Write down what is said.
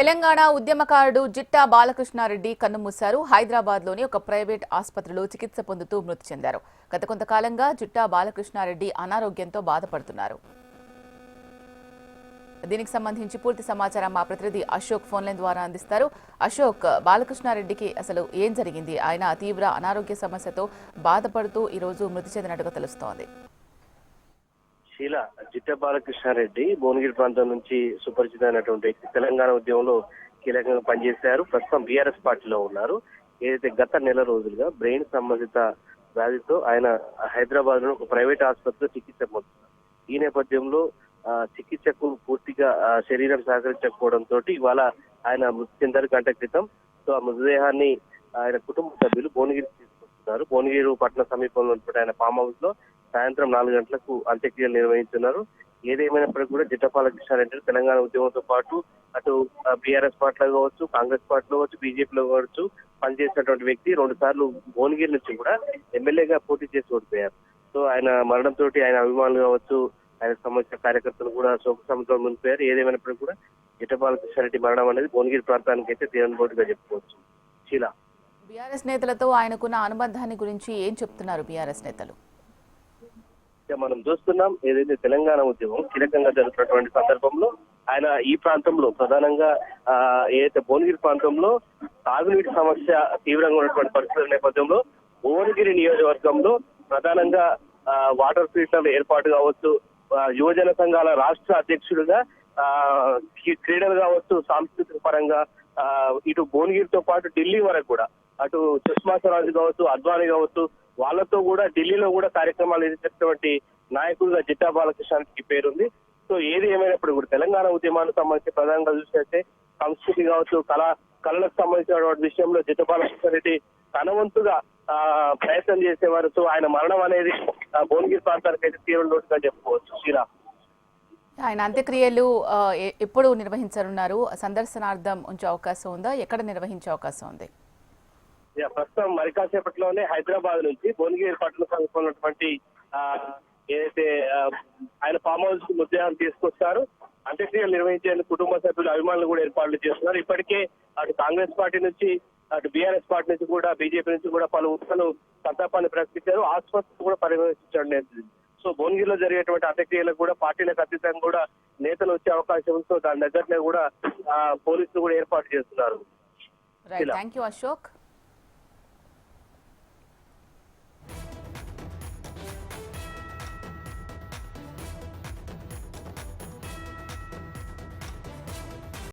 తెలంగాణ ఉద్యమకారుడు జిట్టా బాలకృష్ణారెడ్డి కన్నుమూశారు హైదరాబాద్లోని ఒక ప్రైవేట్ ఆసుపత్రిలో చికిత్స పొందుతూ మృతి చెందారు. గత కొంతకాలంగా జిట్టా బాలకృష్ణారెడ్డి అనారోగ్యంతో బాధపడుతున్నారు. దీనికి సంబంధించి పూర్తి సమాచారం మా ప్రతినిధి అశోక్ ఫోన్లైన్ ద్వారా అందిస్తారు. అశోక్ బాలకృష్ణారెడ్డికి అసలు ఏం జరిగింది? ఆయన తీవ్ర అనారోగ్య సమస్యతో బాధపడుతూ ఈ రోజు మృతి చెందినట్టుగా తెలుస్తోంది. శీల జిట్ట బాలకృష్ణారెడ్డి భువనగిరి ప్రాంతం నుంచి సుపరిచితమైనటువంటి తెలంగాణ ఉద్యమంలో కీలకంగా పనిచేశారు. ప్రస్తుతం బీఆర్ఎస్ పార్టీలో ఉన్నారు. ఏదైతే గత నెల రోజులుగా బ్రెయిన్ సంబంధిత వ్యాధితో ఆయన హైదరాబాద్లో ఒక ప్రైవేట్ ఆసుపత్రిలో చికిత్స పొందుతున్నారు. ఈ నేపథ్యంలో ఆ, చికిత్సకు పూర్తిగా శరీరం సహకరించకపోవడంతో ఇవాళ ఆయన మృతి చెందారు. గంట క్రితం సో ఆ మృతదేహాన్ని ఆయన కుటుంబ సభ్యులు భువనగిరి తీసుకొస్తున్నారు. భువనగిరి పట్టణ సమీపంలో ఆయన ఫామ్ హౌస్లో సాయంత్రం నాలుగు గంటలకు అంత్యక్రియలు నిర్వహించున్నారు ఏదేమైనప్పటికీ కూడా జిట్టపాల కృష్ణారెడ్డి తెలంగాణ ఉద్యమంతో పాటు అటు బీఆర్ఎస్ పార్టీలో కావచ్చు కాంగ్రెస్ పార్టీలో కావచ్చు బీజేపీలో కావచ్చు పనిచేసినటువంటి వ్యక్తి రెండు సార్లు భువనగిరి నుంచి కూడా ఎమ్మెల్యేగా పోటీ చేసి ఓడిపోయారు. సో ఆయన మరణంతో ఆయన అభిమానులు కావచ్చు ఆయన సంబంధించిన కార్యకర్తలు కూడా శోక సముద్రం మునిపోయారు ఏదేమైనప్పటికీ కూడా జిట్టపాల కృష్ణారెడ్డి మరణం అనేది భువనగిరి ప్రాంతానికి అయితే తీరనిపోటుగా చెప్పుకోవచ్చు. శీలా. బీఆర్ఎస్ నేతలతో ఆయనకున్న అనుబంధాన్ని గురించి ఏం చెప్తున్నారు బీఆర్ఎస్ నేతలు? రీత్యా మనం చూస్తున్నాం ఏదైతే తెలంగాణ ఉద్యమం కీలకంగా జరుగుతున్నటువంటి సందర్భంలో ఆయన ఈ ప్రాంతంలో ప్రధానంగా ఆ, ఏదైతే భువనగిరి ప్రాంతంలో తాగునీటి సమస్య తీవ్రంగా ఉన్నటువంటి పరిస్థితుల నేపథ్యంలో భువనగిరి నియోజకవర్గంలో ప్రధానంగా ఆ, వాటర్ ఫిల్టర్ల ఏర్పాటు కావచ్చు యువజన సంఘాల రాష్ట్ర అధ్యక్షుడిగా ఆ, క్రీడలు కావచ్చు సాంస్కృతిక పరంగా ఆ, ఇటు భువనగిరితో పాటు ఢిల్లీ వరకు కూడా అటు సుష్మా స్వరాజ్ కావచ్చు అద్వానీ కావచ్చు వాళ్ళతో కూడా ఢిల్లీలో కూడా కార్యక్రమాలు నిర్వహించినటువంటి నాయకులుగా జిట్టా బాలకృష్ణానికి పేరుంది. సో ఏది ఏమైనప్పుడు కూడా తెలంగాణ ఉద్యమానికి సంబంధించి ప్రధానంగా చూసినట్టే సంస్కృతి కావచ్చు కళ కళలకు సంబంధించినటువంటి విషయంలో జిట్టా బాలకృష్ణారెడ్డి తన వంతుగా ఆ, ప్రయత్నం చేసేవారు. సో ఆయన మరణం అనేది భువనగిరి ప్రాంతానికి అయితే తీవ్ర లోటుగా చెప్పుకోవచ్చు. శ్రీరా ఆయన అంత్యక్రియలు ఎప్పుడు నిర్వహించనున్నారు? సందర్శనార్థం ఉంచే అవకాశం ఉందా? ఎక్కడ నిర్వహించే అవకాశం ఉంది? ప్రస్తుతం మరి కాసేపట్లోనే హైదరాబాద్ నుంచి భువనగిరి పట్టణ సమీపంలో ఉన్నటువంటి ఆ, ఏదైతే ఆయన ఫామ్ హౌస్కు మృతదేహం తీసుకొస్తారు. అంత్యక్రియలు నిర్వహించేందుకు కుటుంబ సభ్యులు అభిమానులు కూడా ఏర్పాట్లు చేస్తున్నారు. ఇప్పటికే అటు కాంగ్రెస్ పార్టీ నుంచి అటు బీఆర్ఎస్ పార్టీ నుంచి కూడా బీజేపీ నుంచి కూడా పలు ఉత్తలు సంతాపాన్ని ప్రకటించారు. ఆసుపత్రి కూడా పర్యవేక్షించడం సో భువనగిరిలో జరిగేటువంటి అంత్యక్రియలకు కూడా పార్టీలకు అతీతంగా కూడా నేతలు వచ్చే అవకాశం ఉంది. దాని దగ్గరనే కూడా పోలీసులు కూడా ఏర్పాటు చేస్తున్నారు. Thank you Ashok